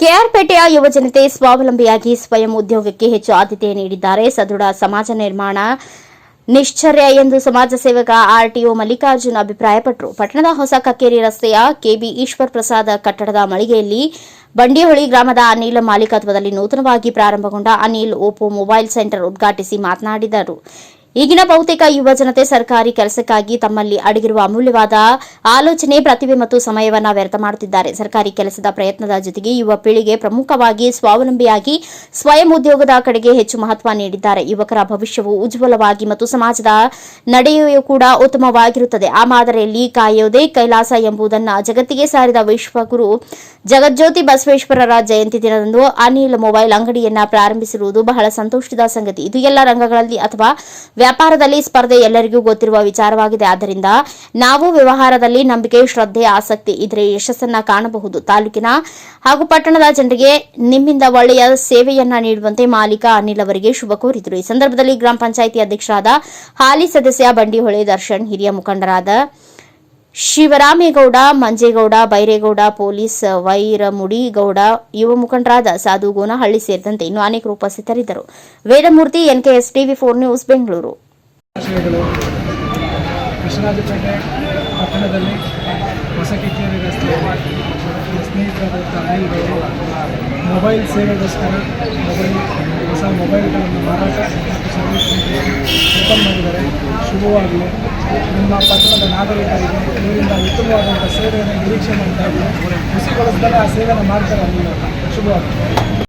ಕೆಆರ್ಪೇಟೆಯ ಯುವಜನತೆ ಸ್ವಾವಲಂಬಿಯಾಗಿ ಸ್ವಯಂ ಉದ್ಯೋಗಕ್ಕೆ ಹೆಚ್ಚು ಆದ್ಯತೆ ನೀಡಿದ್ದಾರೆ. ಸದೃಢ ಸಮಾಜ ನಿರ್ಮಾಣ ನಿಶ್ಚರ್ಯ ಎಂದು ಸಮಾಜ ಸೇವಕ ಆರ್ಟಿಒ ಮಲ್ಲಿಕಾರ್ಜುನ್ ಅಭಿಪ್ರಾಯಪಟ್ಟರು. ಪಟ್ಟಣದ ಹೊಸ ಕಕ್ಕೇರಿ ರಸ್ತೆಯ ಕೆಬಿ ಈಶ್ವರ್ ಪ್ರಸಾದ್ ಕಟ್ಟಡದ ಮಳಿಗೆಯಲ್ಲಿ ಬಂಡಿಹೊಳಿ ಗ್ರಾಮದ ಅನಿಲ್ ಮಾಲೀಕತ್ವದಲ್ಲಿ ನೂತನವಾಗಿ ಪ್ರಾರಂಭಗೊಂಡ ಅನಿಲ್ ಓಪೋ ಮೊಬೈಲ್ ಸೆಂಟರ್ ಉದ್ಘಾಟಿಸಿ ಮಾತನಾಡಿದರು. ಈಗಿನ ಬಹುತೇಕ ಯುವ ಜನತೆ ಸರ್ಕಾರಿ ಕೆಲಸಕ್ಕಾಗಿ ತಮ್ಮಲ್ಲಿ ಅಡಗಿರುವ ಅಮೂಲ್ಯವಾದ ಆಲೋಚನೆ, ಪ್ರತಿಭೆ ಮತ್ತು ಸಮಯವನ್ನು ವ್ಯರ್ಥ ಮಾಡುತ್ತಿದ್ದಾರೆ. ಸರ್ಕಾರಿ ಕೆಲಸದ ಪ್ರಯತ್ನದ ಜೊತೆಗೆ ಯುವ ಪೀಳಿಗೆ ಪ್ರಮುಖವಾಗಿ ಸ್ವಾವಲಂಬಿಯಾಗಿ ಸ್ವಯಂ ಉದ್ಯೋಗದ ಕಡೆಗೆ ಹೆಚ್ಚು ಮಹತ್ವ ನೀಡಿದ್ದಾರೆ. ಯುವಕರ ಭವಿಷ್ಯವು ಉಜ್ವಲವಾಗಿ ಮತ್ತು ಸಮಾಜದ ನಡೆಯೂ ಕೂಡ ಉತ್ತಮವಾಗಿರುತ್ತದೆ. ಆ ಮಾದರಿಯಲ್ಲಿ ಕಾಯೋದೇ, ಕೈಲಾಸ ಎಂಬುದನ್ನು ಜಗತ್ತಿಗೆ ಸಾರಿದ ವಿಶ್ವಗುರು ಜಗಜ್ಯೋತಿ ಬಸವೇಶ್ವರರ ಜಯಂತಿ ದಿನದಂದು ಅನಿಲ್ ಮೊಬೈಲ್ ಅಂಗಡಿಯನ್ನ ಪ್ರಾರಂಭಿಸಿರುವುದು ಬಹಳ ಸಂತೋಷದ ಸಂಗತಿ. ಇದು ಎಲ್ಲ ರಂಗಗಳಲ್ಲಿ ಅಥವಾ ವ್ಯಾಪಾರದಲ್ಲಿ ಸ್ಪರ್ಧೆ ಎಲ್ಲರಿಗೂ ಗೊತ್ತಿರುವ ವಿಚಾರವಾಗಿದೆ. ಆದ್ದರಿಂದ ನಾವು ವ್ಯವಹಾರದಲ್ಲಿ ನಂಬಿಕೆ, ಶ್ರದ್ಧೆ, ಆಸಕ್ತಿ ಇದ್ರೆ ಯಶಸ್ಸನ್ನ ಕಾಣಬಹುದು. ತಾಲೂಕಿನ ಹಾಗೂ ಪಟ್ಟಣದ ಜನರಿಗೆ ನಿಮ್ಮಿಂದ ಒಳ್ಳೆಯ ಸೇವೆಯನ್ನ ನೀಡುವಂತೆ ಮಾಲೀಕ ಅನಿಲ್ ಅವರಿಗೆ ಶುಭ ಕೋರಿದರು. ಈ ಸಂದರ್ಭದಲ್ಲಿ ಗ್ರಾಮ ಪಂಚಾಯಿತಿ ಅಧ್ಯಕ್ಷರಾದ ಹಾಲಿ ಸದಸ್ಯ ಬಂಡಿಹೊಳೆ ದರ್ಶನ್, ಹಿರಿಯ ಮುಖಂಡರಾದ ಶಿವರಾಮೇಗೌಡ, ಮಂಜೇಗೌಡ, ಬೈರೇಗೌಡ, ಪೊಲೀಸ್ ವೈರಮುಡಿಗೌಡ ಯುವ ಮುಖಂಡರಾದ ಸಾಧು ಗೋನಹಳ್ಳಿ ಸೇರಿದಂತೆ ಇನ್ನೂ ಅನೇಕರು ಉಪಸ್ಥಿತರಿದ್ದರು. Vedamurthy, NKS TV, four news, Bengaluru. ಆಶಯಗಳು Krishnarajapete ಪಟ್ಟಣದಲ್ಲಿ ಹೊಸ ಕಿಕ್ಕೇರಿ ರಸ್ತೆಯಲ್ಲಿ ಸ್ನೇಹಿತರಾದಂಥ ಅನಿಲ್ಗಳು ಮೊಬೈಲ್ ಸೇವೆಗೋಸ್ಕರ ಮೊಬೈಲ್, ಹೊಸ ಮೊಬೈಲ್ಗಳನ್ನು ಮಾರಾಟ ಸರ್ವಿಸ್ ಓಪನ್ ಮಾಡಿದ್ದಾರೆ ಶುಭವಾಗಲಿ. ನಿಮ್ಮ ಪಟ್ಟಣದ ನಾಗರಿಕರಿಗೆ ಇದರಿಂದ ಉತ್ತಮವಾದಂಥ ಸೇವೆಯನ್ನು ನಿರೀಕ್ಷೆ ಮಾಡ್ತಾ ಇದ್ದಾರೆ ಖುಷಿಗೊಳಿಸ್ದಲೇ ಆ ಸೇವೆಯನ್ನು ಮಾಡ್ತಾರೆ ಅನಿಲ್ ಶುಭವಾಗಲಿ